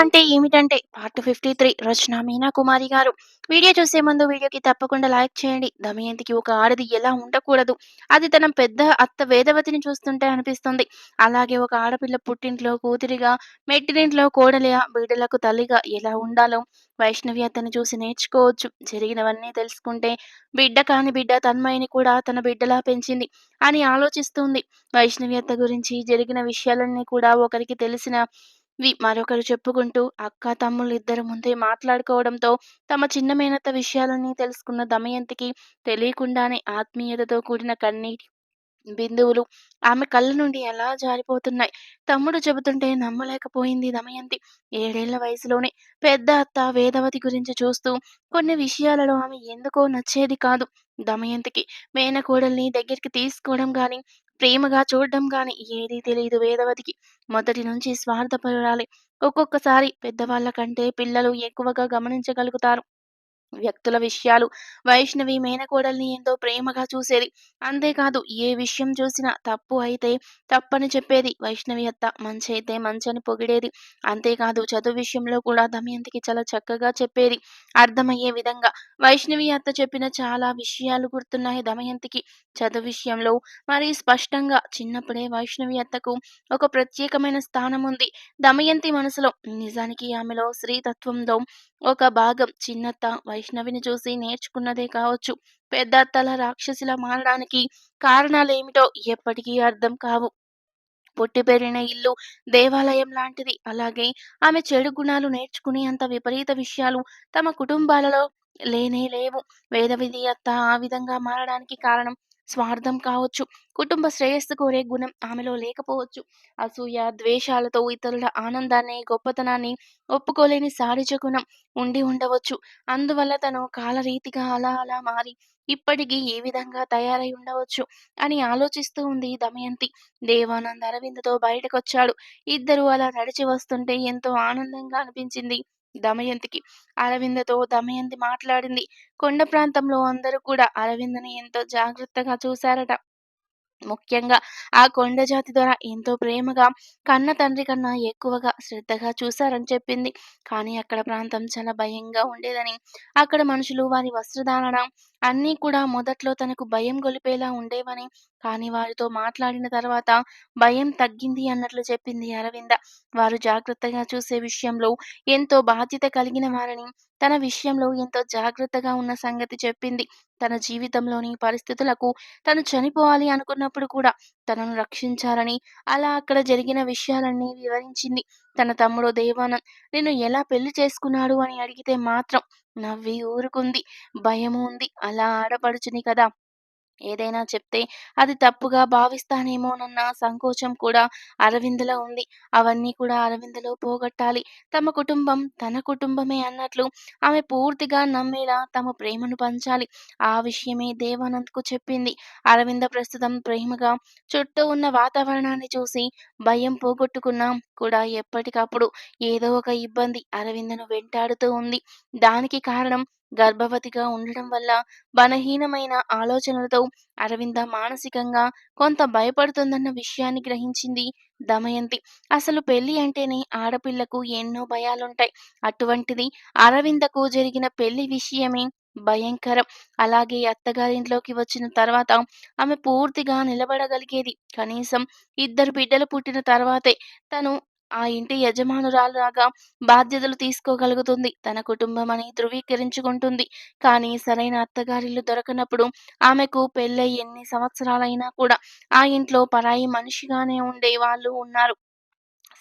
అంటే ఏమిటంటే part fifty three Rachana Meena Kumari గారు. వీడియో చూసే ముందు వీడియోకి తప్పకుండా లైక్ చేయండి. దమయంతికి ఒక ఆడది ఎలా ఉండకూడదు? అది తన పెద్ద అత్త వేదవతిని చూస్తుంటే అనిపిస్తుంది. అలాగే ఒక ఆడపిల్ల పుట్టింట్లో కూతురిగా మెట్టినింట్లో కోడలిగా బిడ్డలకు తల్లిగా ఎలా ఉండాలో వైష్ణవి అతను చూసి నేర్చుకోవచ్చు. జరిగినవన్నీ తెలుసుకుంటే బిడ్డ కాని బిడ్డ తన్మయిని కూడా తన బిడ్డలా పెంచింది అని ఆలోచిస్తుంది. వైష్ణవి అత్త గురించి జరిగిన విషయాలన్నీ కూడా ఒకరికి తెలిసిన మరొకరు చెప్పుకుంటూ అక్క తమ్ముళ్ళు ఇద్దరు ముందే మాట్లాడుకోవడంతో తమ చిన్న మేనత్త విషయాలన్నీ తెలుసుకున్న దమయంతికి తెలియకుండానే ఆత్మీయతతో కూడిన కన్నీటి బిందువులు ఆమె కళ్ళ నుండి ఎలా జారిపోతున్నాయి? తమ్ముడు చెబుతుంటే నమ్మలేకపోయింది దమయంతి. ఏడేళ్ళ వయసులోనే పెద్ద అత్త వేదవతి గురించి చూస్తూ కొన్ని విషయాలలో ఆమె ఎందుకో నచ్చేది కాదు. దమయంతికి మేనకోడల్ని దగ్గరికి తీసుకోవడం గాని ప్రేమగా చూడడం గాని ఏదీ తెలియదు వేదవతికి. మొదటి నుంచి స్వార్థపరురాలే. ఒక్కొక్కసారి పెద్దవాళ్ళ కంటే పిల్లలు ఎక్కువగా గమనించగలుగుతారు. వ్యక్తుల విషయాలు వైష్ణవి మేనకోడల్ని ఎంతో ప్రేమగా చూసేది. అంతేకాదు ఏ విషయం చూసినా తప్పు అయితే తప్పని చెప్పేది. వైష్ణవి అత్త మంచి అయితే మంచని పొగిడేది. అంతేకాదు చదువు విషయంలో కూడా దమయంతికి చాలా చక్కగా చెప్పేది. అర్థమయ్యే విధంగా వైష్ణవి అత్త చెప్పిన చాలా విషయాలు గుర్తున్నాయి దమయంతికి. చదువు విషయంలో మరి స్పష్టంగా చిన్నప్పుడే వైష్ణవి అత్తకు ఒక ప్రత్యేకమైన స్థానం ఉంది. దమయంతి మనసులో నిజానికి ఆమెలో స్త్రీతత్వంలో ఒక భాగం చిన్నత్త వైష్ణవిని చూసి నేర్చుకున్నదే కావచ్చు. పెద్ద అత్తల రాక్షసిలా మారడానికి కారణాలేమిటో ఎప్పటికీ అర్థం కావు. పుట్టి పెరిగిన ఇల్లు దేవాలయం లాంటిది. అలాగే ఆమె చెడు గుణాలు నేర్చుకునే అంత విపరీత విషయాలు తమ కుటుంబాలలో లేనే లేవు. వేదవిధి అత్త ఆ విధంగా మారడానికి కారణం స్వార్థం కావచ్చు కుటుంబ శ్రేయస్సు కోరే గుణం ఆమెలో లేకపోవచ్చు. అసూయ ద్వేషాలతో ఇతరుల ఆనందాన్ని గొప్పతనాన్ని ఒప్పుకోలేని సాడిచ గుణం ఉండి ఉండవచ్చు. అందువల్ల తను కాలరీతిగా అలా అలా మారి ఇప్పటికీ ఏ విధంగా తయారై ఉండవచ్చు అని ఆలోచిస్తూ ఉంది దమయంతి. దేవానంద్ అరవింద్తో బయటకొచ్చాడు. ఇద్దరు అలా నడిచి వస్తుంటే ఎంతో ఆనందంగా అనిపించింది. దమయంతికి. అరవిందతో దమయంతి మాట్లాడింది. కొండ ప్రాంతంలో అందరూ కూడా అరవిందని ఎంతో జాగ్రత్తగా చూశారట. ముఖ్యంగా ఆ కొండ జాతి ద్వారా ఎంతో ప్రేమగా కన్న తండ్రి కన్నా ఎక్కువగా శ్రద్ధగా చూశారని చెప్పింది. కానీ అక్కడ ప్రాంతం చాలా భయంగా ఉండేదని. అక్కడ మనుషులు వారి వస్త్రధారణ అన్నీ కూడా మొదట్లో తనకు భయం గొలిపేలా ఉండేవని కానీ వారితో మాట్లాడిన తర్వాత భయం తగ్గింది అన్నట్లు చెప్పింది అరవింద. వారు జాగ్రత్తగా చూసే విషయంలో ఎంతో బాధ్యత కలిగిన వారని తన విషయంలో ఎంతో జాగ్రత్తగా ఉన్న సంగతి చెప్పింది. తన జీవితంలోని పరిస్థితులకు తను చనిపోవాలి అనుకున్నప్పుడు కూడా తనను రక్షించాలని అలా అక్కడ జరిగిన విషయాలన్నీ వివరించింది. తన తమ్ముడు దేవానంద్ నిన్ను ఎలా పెళ్ళి చేసుకున్నాడు? అని అడిగితే మాత్రం నవ్వి ఊరుకుంది. భయము ఉంది. అలా ఆడపడుచుని కదా ఏదైనా చెప్తే అది తప్పుగా భావిస్తానేమోనన్న సంకోచం కూడా అరవిందలో ఉంది. అవన్నీ కూడా అరవిందలో పోగొట్టాలి. తమ కుటుంబం తన కుటుంబమే అన్నట్లు ఆమె పూర్తిగా నమ్మేలా తమ ప్రేమను పంచాలి. ఆ విషయమే దేవానంద్కు చెప్పింది. అరవింద ప్రస్తుతం ప్రేమగా చుట్టూ ఉన్న వాతావరణాన్ని చూసి భయం పోగొట్టుకున్నా కూడా ఎప్పటికప్పుడు ఏదో ఒక ఇబ్బంది అరవిందను వెంటాడుతూ ఉంది. దానికి కారణం గర్భవతిగా ఉండడం వల్ల బలహీనమైన ఆలోచనలతో అరవింద మానసికంగా కొంత భయపడుతుందన్న విషయాన్ని గ్రహించింది దమయంతి. అసలు పెళ్ళి అంటేనే ఆడపిల్లకు ఎన్నో భయాలుంటాయి. అటువంటిది అరవిందకు జరిగిన పెళ్ళి విషయమే భయంకరం. అలాగే అత్తగారింట్లోకి వచ్చిన తర్వాత ఆమె పూర్తిగా నిలబడగలిగేది కనీసం ఇద్దరు బిడ్డలు పుట్టిన తర్వాతే. తను ఆ ఇంటి యజమానురాలులాగా బాధ్యతలు తీసుకోగలుగుతుంది. తన కుటుంబం అని ధృవీకరించుకుంటుంది. కానీ సరైన అత్తగారిల్లు దొరకనప్పుడు ఆమెకు పెళ్ళై ఎన్ని సంవత్సరాలైనా కూడా ఆ ఇంట్లో పరాయి మనిషిగానే ఉండే వాళ్ళు ఉన్నారు.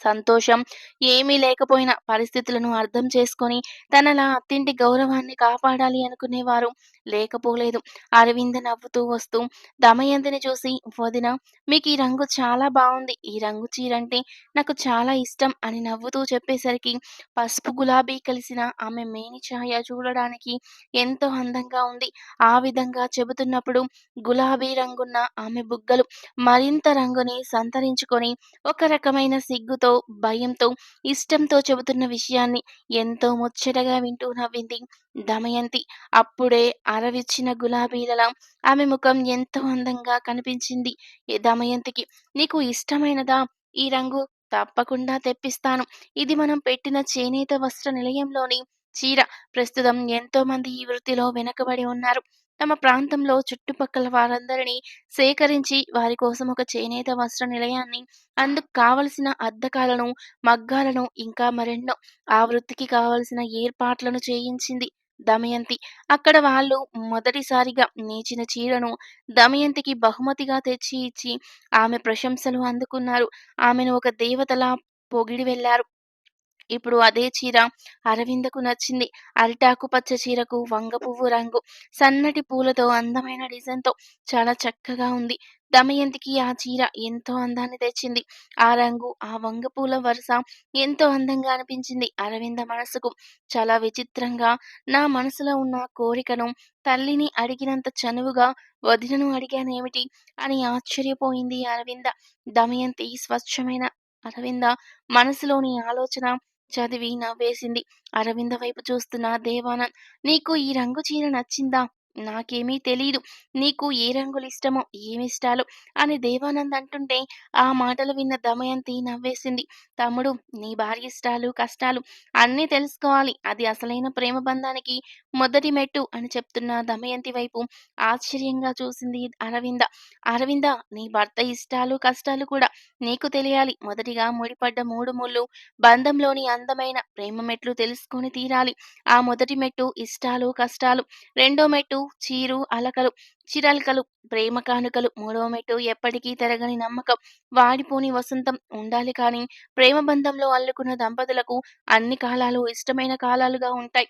సంతోషం. ఏమీ లేకపోయినా పరిస్థితులను అర్థం చేసుకొని తనలా అత్తింటి గౌరవాన్ని కాపాడాలి అనుకునేవారు. లేకపోలేదు. అరవింద నవ్వుతూ వస్తూ దమయంతిని చూసి వదిన మీకు ఈ రంగు చాలా బాగుంది. ఈ రంగు చీరంటే నాకు చాలా ఇష్టం అని నవ్వుతూ చెప్పేసరికి పసుపు గులాబీ కలిసిన ఆమె మేని ఛాయ చూడడానికి ఎంతో అందంగా ఉంది. ఆ విధంగా చెబుతున్నప్పుడు గులాబీ రంగున్న ఆమె బుగ్గలు మరింత రంగుని సంతరించుకొని ఒక రకమైన సిగ్గుతో భయంతో ఇష్టంతో చెబుతున్న విషయాన్ని ఎంతో ముచ్చటగా వింటూ నవ్వింది దమయంతి అప్పుడే అరవిచ్చిన గులాబీలలా ఆమె ముఖం ఎంతో అందంగా కనిపించింది దమయంతికి నీకు ఇష్టమైనదా ఈ రంగు తప్పకుండా తెప్పిస్తాను. ఇది మనం పెట్టిన చేనేత వస్త్ర నిలయంలోని చీర. ప్రస్తుతం ఎంతో మంది ఈ వృత్తిలో వెనకబడి ఉన్నారు. తమ ప్రాంతంలో చుట్టుపక్కల వారందరినీ సేకరించి వారి కోసం ఒక చేనేత వస్త్ర నిలయాన్ని, అందుకు కావలసిన అద్దకాలను, మగ్గాలను ఇంకా మరెన్నో ఆ వృత్తికి కావలసిన ఏర్పాట్లను చేయించింది దమయంతి. అక్కడ వాళ్ళు మొదటిసారిగా నేచిన చీరను దమయంతికి బహుమతిగా తెచ్చి ఇచ్చి ఆమె ప్రశంసలు అందుకున్నారు. ఆమెను ఒక దేవతలా పొగిడి వెళ్ళారు. ఇప్పుడు అదే చీర అరవిందకు నచ్చింది. అరిటాకు పచ్చ చీరకు వంగ పువ్వు రంగు, సన్నటి పూలతో అందమైన డిజైన్‌తో చాలా చక్కగా ఉంది. దమయంతికి ఆ చీర ఎంతో అందాన్ని తెచ్చింది. ఆ రంగు, ఆ వంగ పూల వరుస ఎంతో అందంగా అనిపించింది అరవింద మనసుకు. చాలా విచిత్రంగా నా మనసులో ఉన్న కోరికను తల్లిని అడిగినంత చనువుగా వదినను అడిగానేమిటి అని ఆశ్చర్యపోయింది అరవింద. దమయంతి స్వచ్ఛమైన అరవింద మనసులోని ఆలోచన చదివి నవ్వేసింది. అరవింద వైపు చూస్తున్న దేవానంద్ నీకు ఈ రంగు చీర నచ్చిందా? నాకేమీ తెలియదు నీకు ఏ రంగులు ఇష్టమో ఏమిష్టాలు అని దేవానంద్ అంటుంటే ఆ మాటలు విన్న దమయంతి నవ్వేసింది. తమ్ముడు నీ భార్య ఇష్టాలు, కష్టాలు అన్నీ తెలుసుకోవాలి. అది అసలైన ప్రేమ బంధానికి మొదటి మెట్టు అని చెప్తున్న దమయంతి వైపు ఆశ్చర్యంగా చూసింది అరవింద. అరవింద నీ భర్త ఇష్టాలు, కష్టాలు కూడా నీకు తెలియాలి. మొదటిగా ముడిపడ్డ మూడు ముళ్ళు బంధంలోని అందమైన ప్రేమ మెట్లు తెలుసుకొని తీరాలి. ఆ మొదటి మెట్టు ఇష్టాలు, కష్టాలు. రెండో మెట్టు చీరు, అలకలు, చిరల్కలు, ప్రేమ కానుకలు. మూడో మెట్టు ఎప్పటికీ తిరగని నమ్మకం. వాడిపోని వసంతం ఉండాలి కానీ ప్రేమ బంధంలో అల్లుకున్న దంపతులకు అన్ని కాలాలు ఇష్టమైన కాలాలుగా ఉంటాయి.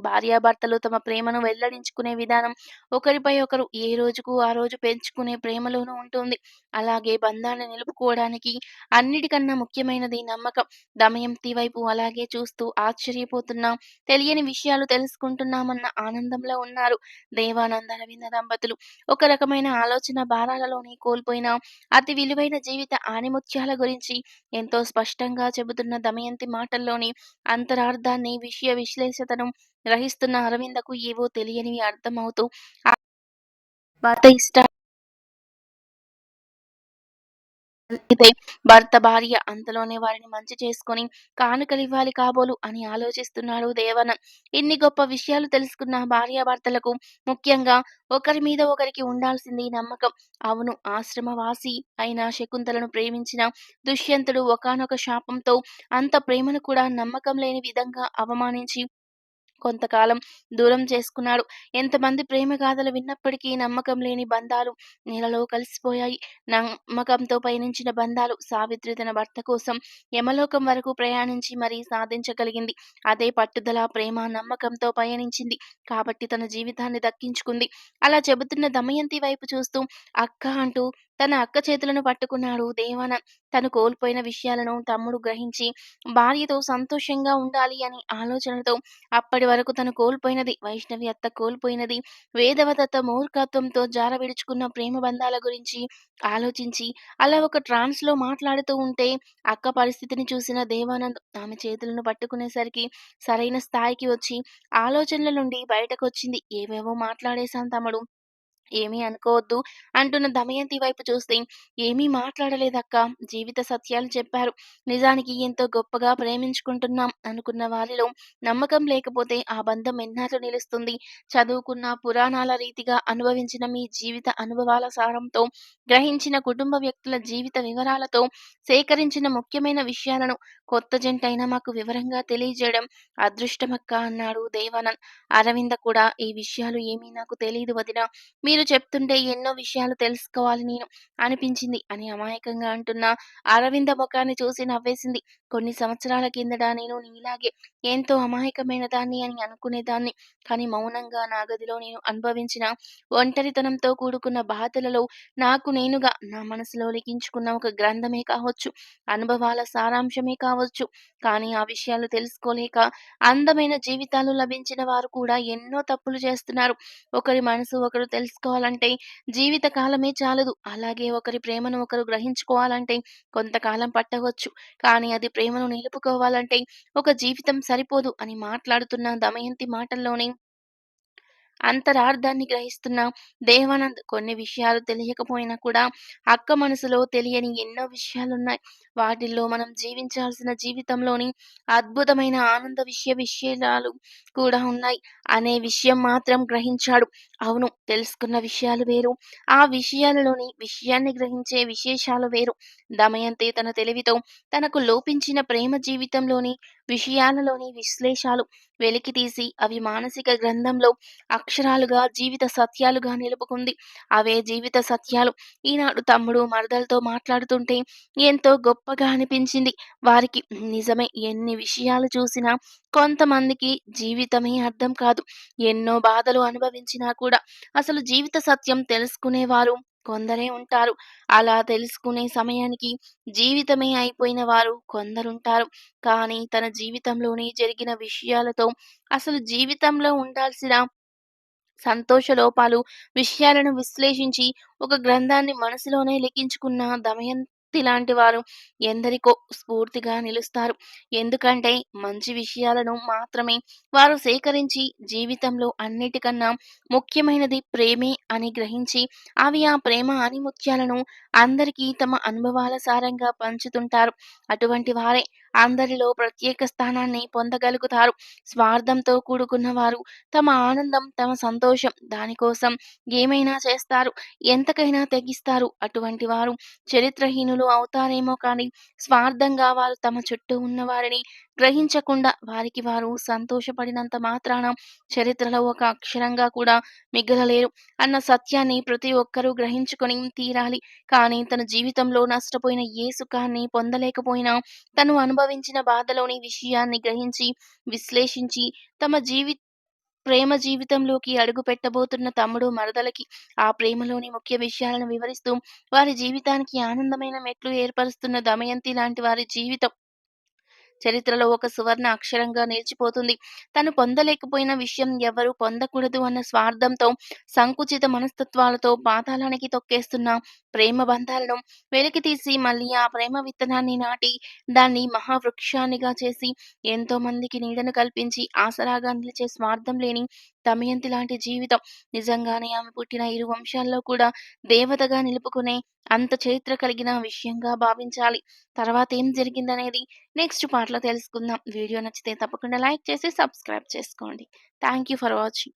భార్యాభర్తలు తమ ప్రేమను వెల్లడించుకునే విధానం ఒకరిపై ఒకరు ఏ రోజుకు ఆ రోజు పెంచుకునే ప్రేమలోనూ ఉంటుంది. అలాగే బంధాన్ని నిలుపుకోవడానికి అన్నిటికన్నా ముఖ్యమైనది నమ్మకం. దమయంతి వైపు అలాగే చూస్తూ ఆశ్చర్యపోతున్నాం తెలియని విషయాలు తెలుసుకుంటున్నామన్న ఆనందంలో ఉన్నారు దేవానంద రవీంద్ర దంపతులు. ఒక రకమైన ఆలోచన భారాలలోని కోల్పోయిన అతి విలువైన జీవిత ఆణిముత్యాల గురించి ఎంతో స్పష్టంగా చెబుతున్న దమయంతి మాటల్లోని అంతరార్థాన్ని, విషయ విశ్లేషతను గ్రహిస్తున్న అరవిందకు ఏవో తెలియనివి అర్థమవుతూ ఆ భర్త ఇష్ట అయితే భర్త భార్య అంతలోనే వారిని మంచి చేసుకొని కానుకలివ్వాలి కాబోలు అని ఆలోచిస్తున్నాడు దేవన ఇన్ని గొప్ప విషయాలు తెలుసుకున్న భార్యాభర్తలకు ముఖ్యంగా ఒకరి మీద ఒకరికి ఉండాల్సింది నమ్మకం. అవును ఆశ్రమవాసి అయిన శకుంతలను ప్రేమించిన దుష్యంతుడు ఒకానొక శాపంతో అంత ప్రేమను కూడా నమ్మకం లేని విధంగా అవమానించి కొంతకాలం దూరం చేసుకున్నాడు. ఎంతమంది ప్రేమగాథలు విన్నప్పటికీ నమ్మకం లేని బంధాలు నీళ్ళలో కలిసిపోయాయి. నమ్మకంతో పయనించిన బంధాలు సావిత్రి తన భర్త కోసం యమలోకం వరకు ప్రయాణించి మరీ సాధించగలిగింది. అదే పట్టుదల, ప్రేమ, నమ్మకంతో పయనించింది కాబట్టి తన జీవితాన్ని దక్కించుకుంది. అలా చెబుతున్న దమయంతి వైపు చూస్తూ అక్క అంటూ తన అక్క చేతులను పట్టుకున్నాడు దేవానంద్. తను కోల్పోయిన విషయాలను తమ్ముడు గ్రహించి భార్యతో సంతోషంగా ఉండాలి అని ఆలోచనతో అప్పటి వరకు తను కోల్పోయినది, వైష్ణవి అత్త కోల్పోయినది, వేదవదత్త మూర్ఖత్వంతో జారవిడుచుకున్న ప్రేమ బంధాల గురించి ఆలోచించి అలా ఒక ట్రాన్స్లో మాట్లాడుతూ ఉంటే అక్క పరిస్థితిని చూసిన దేవానంద్ ఆమె చేతులను పట్టుకునేసరికి సరైన స్థాయికి వచ్చి ఆలోచనల నుండి బయటకొచ్చింది. ఏవేవో మాట్లాడేశాను తమ్ముడు. ఏమీ అనుకోవద్దు అంటున్న దమయంతి వైపు చూస్తే ఏమీ మాట్లాడలేదక్క జీవిత సత్యాలు చెప్పారు. నిజానికి ఎంతో గొప్పగా ప్రేమించుకుంటున్నాం అనుకున్న వారిలో నమ్మకం లేకపోతే ఆ బంధం ఎన్నాళ్ళు నిలుస్తుంది? చదువుకున్న పురాణాల రీతిగా అనుభవించిన మీ జీవిత అనుభవాల సారంతో, గ్రహించిన కుటుంబ వ్యక్తుల జీవిత వివరాలతో సేకరించిన ముఖ్యమైన విషయాలను కొత్త జంటైనా మాకు వివరంగా తెలియజేయడం అదృష్టమక్కా అన్నాడు దేవానంద్. అరవింద కూడా ఈ విషయాలు ఏమీ నాకు తెలియదు వదిన మీ మీరు చెప్తుంటే ఎన్నో విషయాలు తెలుసుకోవాలి నేను అనిపించింది అని అమాయకంగా అంటున్న అరవింద ముఖాన్ని చూసి నవ్వేసింది. కొన్ని సంవత్సరాల కిందట నేను నీలాగే ఎంతో అమాయకమైన దాన్ని అని అనుకునేదాన్ని. కానీ మౌనంగా నా గదిలో నేను అనుభవించిన ఒంటరితనంతో కూడుకున్న బాధలలో నాకు నేనుగా నా మనసులో లిఖించుకున్న ఒక గ్రంథమే కావచ్చు. అనుభవాల సారాంశమే కావచ్చు. కానీ ఆ విషయాలు తెలుసుకోలేక అందమైన జీవితాలు లభించిన వారు కూడా ఎన్నో తప్పులు చేస్తున్నారు. ఒకరి మనసు ఒకరు తెలుసు తెలుసుకోవాలంటే జీవిత కాలమే చాలదు. అలాగే ఒకరి ప్రేమను ఒకరు గ్రహించుకోవాలంటే కొంతకాలం పట్టవచ్చు. కానీ అది ప్రేమను నిలుపుకోవాలంటే ఒక జీవితం సరిపోదు అని మాట్లాడుతున్న దమయంతి మాటల్లోనే అంతరార్థాన్ని గ్రహిస్తున్న దేవానంద్ కొన్ని విషయాలు తెలియకపోయినా కూడా అక్క మనసులో తెలియని ఎన్నో విషయాలున్నాయి. వాటిల్లో మనం జీవించాల్సిన జీవితంలోని అద్భుతమైన ఆనంద విషయ విషయాలు కూడా ఉన్నాయి. అనే విషయం మాత్రం గ్రహించాడు. అవును తెలుసుకున్న విషయాలు వేరు. ఆ విషయాలలోని విషయాన్ని గ్రహించే విశేషాలు వేరు. దమయంతి తన తెలివితో తనకు లోపించిన ప్రేమ జీవితంలోని విషయాలలోని విశ్లేషాలు వెలికి తీసి అవి మానసిక గ్రంథంలో అక్షరాలుగా జీవిత సత్యాలుగా నిలుపుకుంది. అవే జీవిత సత్యాలు. ఈనాడు తమ్ముడు మరదలతో మాట్లాడుతుంటే ఎంతో గొప్పగా అనిపించింది. వారికి నిజమే ఎన్ని విషయాలు చూసినా కొంతమందికి జీవితమే అర్థం కాదు. ఎన్నో బాధలు అనుభవించినా కూడా అసలు జీవిత సత్యం తెలుసుకునేవారు కొందరే ఉంటారు. అలా తెలుసుకునే సమయానికి జీవితమే అయిపోయిన వారు కొందరుంటారు. కానీ తన జీవితంలోనే జరిగిన విషయాలతో అసలు జీవితంలో ఉండాల్సిన సంతోష లోపాలు విషయాలను విశ్లేషించి ఒక గ్రంథాన్ని మనసులోనే లిఖించుకున్న దమయంతి లాంటి వారు ఎందరికో స్ఫూర్తిగా నిలుస్తారు. ఎందుకంటే మంచి విషయాలను మాత్రమే వారు సేకరించి జీవితంలో అన్నిటికన్నా ముఖ్యమైనది ప్రేమే అని గ్రహించి అవి ఆ ప్రేమ ఆనిముత్యాలను అందరికీ తమ అనుభవాల సారంగా పంచుతుంటారు. అటువంటి వారే అందరిలో ప్రత్యేక స్థానాన్ని పొందగలుగుతారు. స్వార్థంతో కూడుకున్న వారు తమ ఆనందం తమ సంతోషం దానికోసం ఏమైనా చేస్తారు ఎంతకైనా తెగిస్తారు అటువంటి వారు చరిత్రహీనులు అవుతారేమో కానీ స్వార్థంగా వారు తమ చుట్టూ ఉన్న వారిని గ్రహించకుండా వారికి వారు సంతోషపడినంత మాత్రాన చరిత్రలో ఒక అక్షరంగా కూడా మిగలలేరు. అన్న సత్యాన్ని ప్రతి ఒక్కరూ గ్రహించుకొని తీరాలి. కానీ తన జీవితంలో నష్టపోయిన ఏ సుఖాన్ని పొందలేకపోయినా తను అనుభవించిన బాధలోని విషయాన్ని గ్రహించి విశ్లేషించి తమ జీవి ప్రేమ జీవితంలోకి అడుగు పెట్టబోతున్న తమ్ముడు మరదలకి ఆ ప్రేమలోని ముఖ్య విషయాలను వివరిస్తూ వారి జీవితానికి ఆనందమైన మెట్లు ఏర్పరుస్తున్న దమయంతి లాంటి వారి జీవితం చరిత్రలో ఒక సువర్ణ అక్షరంగా నిలిచిపోతుంది. తను పొందలేకపోయిన విషయం ఎవరు పొందకూడదు అన్న స్వార్థంతో సంకుచిత మనస్తత్వాలతో పాతాళానికి తొక్కేస్తున్న ప్రేమ బంధాలను వెలికి తీసి మళ్ళీ ఆ ప్రేమ విత్తనాన్ని నాటి దాన్ని మహావృక్షానిగా చేసి ఎంతో మందికి నీడను కల్పించి ఆసరాగా నిలిచే స్వార్థం లేని దమయంతి లాంటి జీవితం. నిజంగానే ఆమె పుట్టిన ఇరు వంశాల్లో కూడా దేవతగా నిలుపుకునే అంత చరిత్ర కలిగిన విషయంగా భావించాలి. తర్వాత ఏం జరిగిందనేది నెక్స్ట్ పార్ట్లో తెలుసుకుందాం. వీడియో నచ్చితే తప్పకుండా లైక్ చేసి సబ్స్క్రైబ్ చేసుకోండి. Thank you for watching.